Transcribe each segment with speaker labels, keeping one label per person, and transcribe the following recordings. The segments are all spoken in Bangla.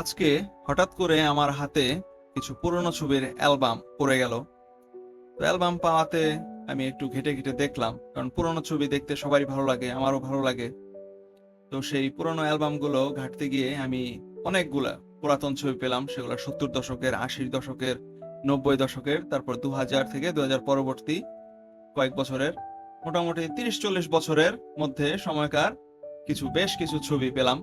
Speaker 1: আজকে হঠাৎ করে আমার হাতে কিছু পুরনো ছবির অ্যালবাম পড়ে গেল। তো অ্যালবাম পাওয়াতে আমি একটু ঘেটে ঘেটে দেখলাম, কারণ পুরনো ছবি দেখতে সবারই ভালো লাগে, আমারও ভালো লাগে। তো সেই পুরনো অ্যালবামগুলো ঘাটতে গিয়ে আমি অনেকগুলা পুরাতন ছবি পেলাম, সেগুলো সত্তর দশকের, আশির দশকের, নব্বই দশকের, তারপর দু হাজার থেকে দু হাজার পরবর্তী কয়েক বছরের, মোটামুটি তিরিশ চল্লিশ বছরের মধ্যে সময়কার কিছু, বেশ কিছু ছবি পেলাম।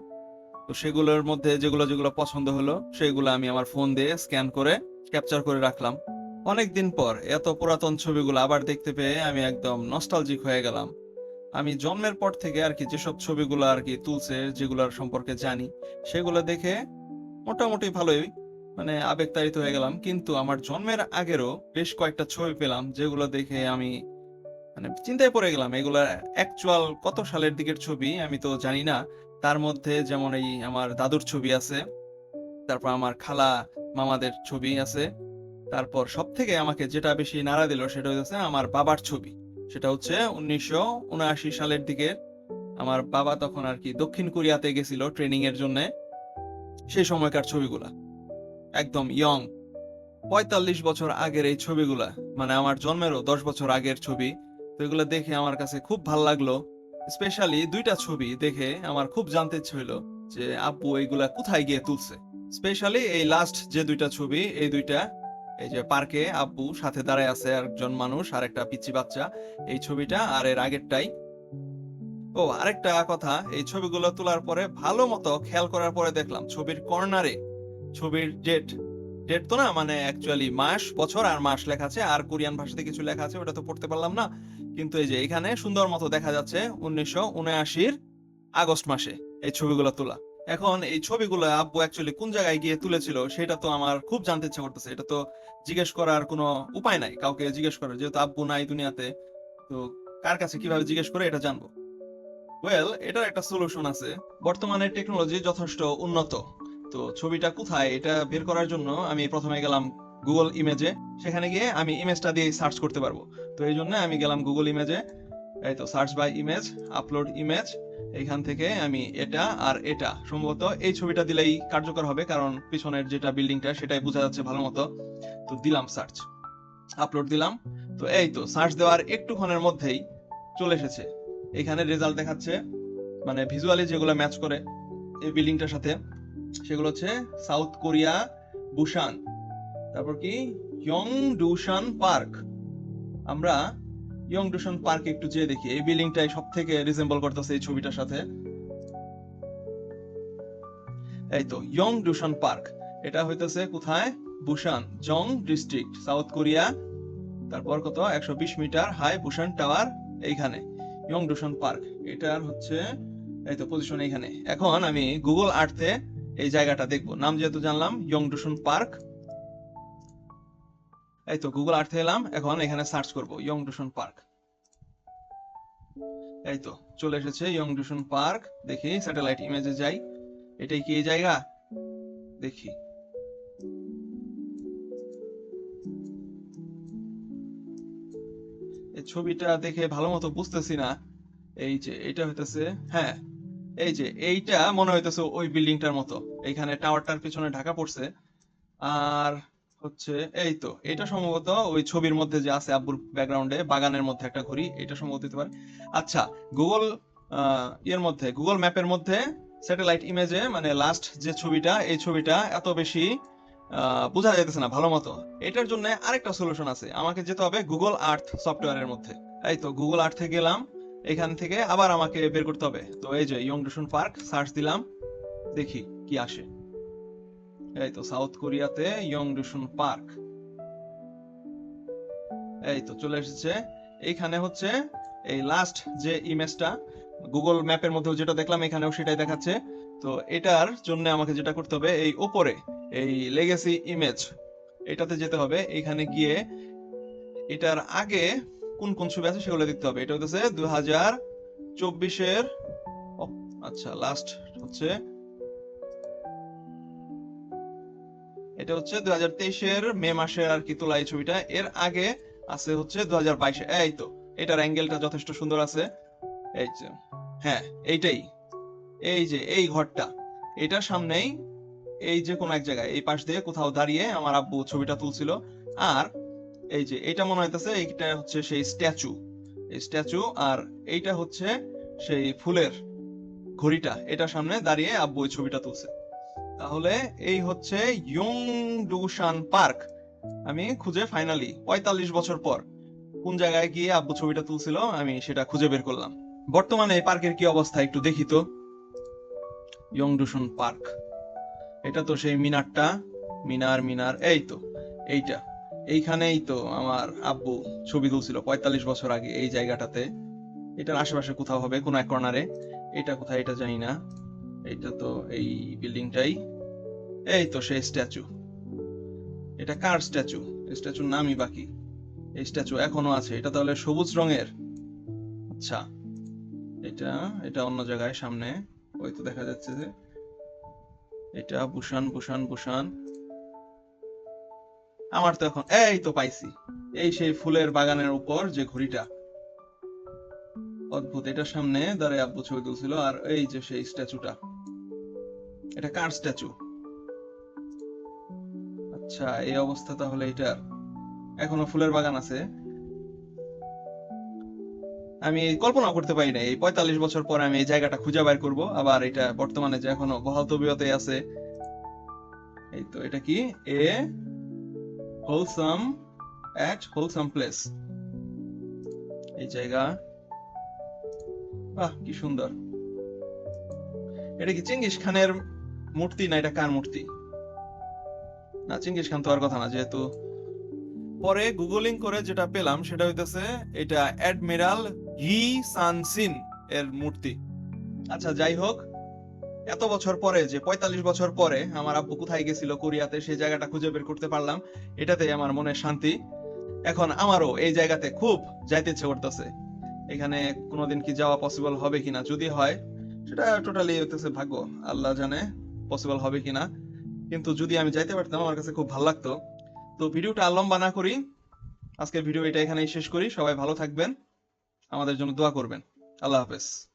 Speaker 1: তো সেগুলোর মধ্যে যেগুলো যেগুলো পছন্দ হলো, সেগুলো আমি আমার ফোন দিয়ে স্ক্যান করে ক্যাপচার করে রাখলাম। অনেকদিন পর এত পুরাতন ছবিগুলো আবার দেখতে পেয়ে আমি একদম নস্টালজিক হয়ে গেলাম। আমি জন্মের পর থেকে আর কি যেসব ছবিগুলো আর কি তুলছে, যেগুলোর সম্পর্কে জানি, সেগুলো দেখে মোটামুটি ভালোই মানে আবেগতাড়িত হয়ে গেলাম। কিন্তু আমার জন্মের আগেরও বেশ কয়েকটা ছবি পেলাম, যেগুলো দেখে আমি মানে চিন্তায় পড়ে গেলাম। এগুলা অ্যাকচুয়াল কত সালের দিকের ছবি আমি তো জানি না তার মধ্যে যেমন এই আমার দাদুর ছবি আছে, তারপর আমার খালা মামাদের ছবি আছে, তারপর সব থেকে আমাকে যেটা বেশি নাড়া দিল সেটা হচ্ছে আমার বাবার ছবি। সেটা হচ্ছে উনিশশো উনআশি সালের দিকে আমার বাবা তখন আর কি দক্ষিণ কোরিয়াতে গেছিল ট্রেনিং এর জন্য, সেই সময়কার ছবিগুলা। একদম ইয়ং পঁয়তাল্লিশ বছর আগের এই ছবিগুলা মানে আমার জন্মেরও দশ বছর আগের ছবি, তো এগুলো দেখে আমার কাছে খুব ভালো লাগল। স্পেশালি দুইটা ছবি দেখে আমার খুব জানতে হইল যে আব্বু এইগুলা কোথায় গিয়ে তুলছে? স্পেশালি এই লাস্ট যে দুইটা ছবি, এই দুইটা, এই যে পার্কে আব্বু সাথে দাঁড়ায় আছে একজন মানুষ আর একটা পিচ্চি বাচ্চা, এই ছবিটা আর এর আগেরটাই। ও, আরেকটা কথা, এই ছবিগুলো তোলার পরে ভালো মতো খেয়াল করার পরে দেখলাম ছবির কর্নারে, ছবির ডেট ডেট তো না মানে অ্যাকচুয়ালি মাস, বছর আর মাস লেখা আছে, আর কোরিয়ান ভাষাতে কিছু লেখা আছে, ওটা তো পড়তে পারলাম না। কিন্তু এই যে এখানে সুন্দর মতো দেখা যাচ্ছে উনিশশো উনআশির আগস্ট মাসে এই ছবিগুলো তোলা। এখন এই ছবিগুলো আব্বু অ্যাকচুয়ালি কোন জায়গায় গিয়ে তুলেছিল সেটা তো আমার খুব জানতে ইচ্ছা করতেছে। এটা তো জিজ্ঞেস করার কোনো উপায় নাই, কাউকে জিজ্ঞেস করার। যেহেতু আব্বু নাই দুনিয়াতে, তো কার কাছে কীভাবে জিজ্ঞেস করে এটা জানব। ওয়েল এটার একটা সলিউশন আছে। বর্তমানে টেকনোলজি যথেষ্ট উন্নত। তো ছবিটা কোথায়, এটা বের করার জন্য আমি প্রথমে গেলাম গুগল ইমেজে সেখানে গিয়ে আমি ইমেজটা দিয়ে সার্চ করতে পারব। তো এই জন্য আমি গেলাম গুগল ইমেজে এই তো search by image upload image এইখান থেকে আমি এটা আর এটা। সম্ভবত এই ছবিটা দিলেই কার্যকর হবে, কারণ পিছনের যেটা বিল্ডিংটা সেটাই বোঝা যাচ্ছে ভালো মতো। তো দিলাম সার্চ আপলোড দিলাম। তো এই তো সার্চ দেওয়ার একটুক্ষণের মধ্যেই চলে এসেছে। এখানে রেজাল্ট দেখাচ্ছে মানে ভিজুয়ালি যেগুলো ম্যাচ করে এই বিল্ডিংটার সাথে, সেগুলো হচ্ছে সাউথ কোরিয়া বুসান তারপর কি? ইয়ং ডুশান পার্ক আমরা ইয়ং ডুশান পার্ক একটু যেয়ে দেখি। এই বিল্ডিংটাই সব থেকে রিজেম্বল করতেছে এই ছবিটার সাথে। এই তো ইয়ং ডুশান পার্ক এটা হইতেছে কোথায়? Busan Jung district South Korea তারপর কত? একশো বিশ মিটার হাই বুসান টাওয়ার এইখানে। ইয়ং ডুশান পার্ক এটার হচ্ছে, এই তো পজিশন এইখানে। এখন আমি গুগল আর্থে এই জায়গাটা দেখব। নাম যেহেতু জানলাম ইয়ং ডুশন পার্ক এই তো গুগল আর্থে এলাম, এখন এখানে সার্চ করব ইয়ং ডুশন পার্ক এই তো, চলে এসেছে ইয়ং ডুশন পার্ক দেখি স্যাটেলাইট ইমেজে যাই। এটাই কি জায়গা? দেখি। ছবিটা দেখে ভালো মতো বুঝতেছি না। এই যে, এটা হইতেছে হ্যাঁ এই যে, এইটা মনে হইতেছে ওই বিল্ডিংটার মতো। এইখানে টাওয়ারটার পিছনে ঢাকা পড়ছে। আর হচ্ছে, এই তো, এটা সম্ভবত ওই ছবির মধ্যে যে আছে আব্বুর ব্যাকগ্রাউন্ডে বাগানের মধ্যে একটা ঘড়ি, এটা সম্ভবত হতে পারে। আচ্ছা গুগল ইয়ের মধ্যে গুগল ম্যাপের মধ্যে স্যাটেলাইট ইমেজে মানে লাস্ট যে ছবিটা, এই ছবিটা এত বেশি বোঝা যাইতেছে না, ভালো মতো। এটার জন্য আরেকটা সলিউশন আছে, আমাকে যেতে হবে গুগল আর্থ সফটওয়্যারের মধ্যে। এই তো গুগল আর্থে গেলাম, এখান থেকে আবার আমাকে বের করতে হবে। তো এই যে ইয়ং পার্ক সার্চ দিলাম, দেখি কি আসে। এই তো সাউথ কোরিয়াতে ইয়ং ডুশন পার্ক এই তো চলে এসেছে। এইখানে হচ্ছে এই লাস্ট যে ইমেজটা গুগল ম্যাপের মধ্যেও যেটা দেখলাম, এখানেও সেটাই দেখাচ্ছে। তো এটার জন্য আমাকে যেটা করতে হবে, এই উপরে এই লেগেসি ইমেজ এটাতে যেতে হবে। এখানে গিয়ে এটার আগে কোন কোন ছবি আছে সেগুলো দেখতে হবে। এটা হচ্ছে দুই হাজার চব্বিশের আচ্ছা লাস্ট হচ্ছে এটা হচ্ছে দুই হাজার তেইশের মে মাসের আর কি তোলা এই ছবিটা। এর আগে আছে হচ্ছে দু হাজার বাইশে। এই তো, এটার অ্যাঙ্গেলটা যথেষ্ট সুন্দর আছে। এই যে হ্যাঁ এইটাই। এই যে, এই ঘরটা। এটার সামনেই এই যে কোনো এক জায়গায়, এই পাশ দিয়ে কোথাও দাঁড়িয়ে আমার আব্বু ছবিটা তুলছিল। আর এই যে এটা মনে হইতেছে এইটা হচ্ছে সেই স্ট্যাচু। এই স্ট্যাচু আর এইটা হচ্ছে সেই ফুলের ঘড়িটা। এটা সামনে দাঁড়িয়ে আব্বু ওই ছবিটা তুলছে। তাহলে এই হচ্ছে ইয়ং ডুসান পার্ক আমি খুঁজে ফাইনালি পঁয়তাল্লিশ বছর পর কোন জায়গায় গিয়ে আব্বু ছবিটা তুলছিল, আমি সেটা খুঁজে বের করলাম। বর্তমানে এই পার্কের কি অবস্থা একটু দেখি তো। ইয়ং ডুসন পার্ক এটা তো সেই মিনারটা, মিনার মিনার, এই তো, এইটা। এইখানেই তো আমার আব্বু ছবি তুলছিল পঁয়তাল্লিশ বছর আগে এই জায়গাটাতে। এটার আশেপাশে কোথাও হবে, কোন এক কর্নারে এটা কোথায়, এটা জানি না। এটা তো এই বিল্ডিংটাই। এই তো সেই স্ট্যাচু। এটা কার স্ট্যাচু? স্ট্যাচুর নামই বাকি। এই স্ট্যাচু এখনও আছে। এটা তাহলে সবুজ রঙের? আচ্ছা। এটা এটা অন্য জায়গায় সামনে। ওই তো দেখা যাচ্ছে যে এটা বুসান বুসান বুসান আমার তো এখন, এই তো পাইছি। এই সেই ফুলের বাগানের উপর যে ঘড়িটা। অদ্ভুত এটার সামনে দাঁড়ায় আব্বু ছবি তুলছিল, আর এই যে সেই স্ট্যাচুটা। এটা কার স্ট্যাচু? আচ্ছা এই অবস্থা তাহলে এটার এখনও ফুলের বাগান আছে। আমি কল্পনা করতে পারি না এই পঁয়তাল্লিশ বছর পরে আমি এই জায়গাটা খুঁজে বের করব। আবার এটা বর্তমানে যে এখনও বহাল তবিয়তে আছে। এই তো, এটা কি? A wholesome at wholesome place এই জায়গা। বাহ, কি সুন্দর। এটা কি চেঙ্গিস খানের মূর্তি না এটা কার মূর্তি? না চেঙ্গিস খান তো আর কথা না, যেহেতু পরে গুগলিং করে যেটা পেলাম সেটা হইতেছে এটা অ্যাডমিরাল হি সানসিন এর মূর্তি। আচ্ছা যাই হোক, এত বছর পরে যে পঁয়তাল্লিশ বছর পরে আমার আব্বু কোথায় গেছিল কোরিয়াতে সেই জায়গাটা খুঁজে বের করতে পারলাম, এটাতে আমার মনে শান্তি। এখন আমারও এই জায়গাতে খুব যাইতে ইচ্ছে করতেছে। এখানে কোনোদিন কি যাওয়া পসিবল হবে কিনা, যদি হয়, সেটা টোটালি হইতেছে ভাগ্য, আল্লাহ জানে। পসিবল হবে কিনা। কিন্তু যদি আমি যাইতে পারতাম, আমার কাছে খুব ভালো লাগতো। তো ভিডিওটা আর লম্বা না করি। আজকের ভিডিও এটা এখানেই শেষ করি। সবাই ভালো থাকবেন। আমাদের জন্য দোয়া করবেন। আল্লাহ হাফেজ।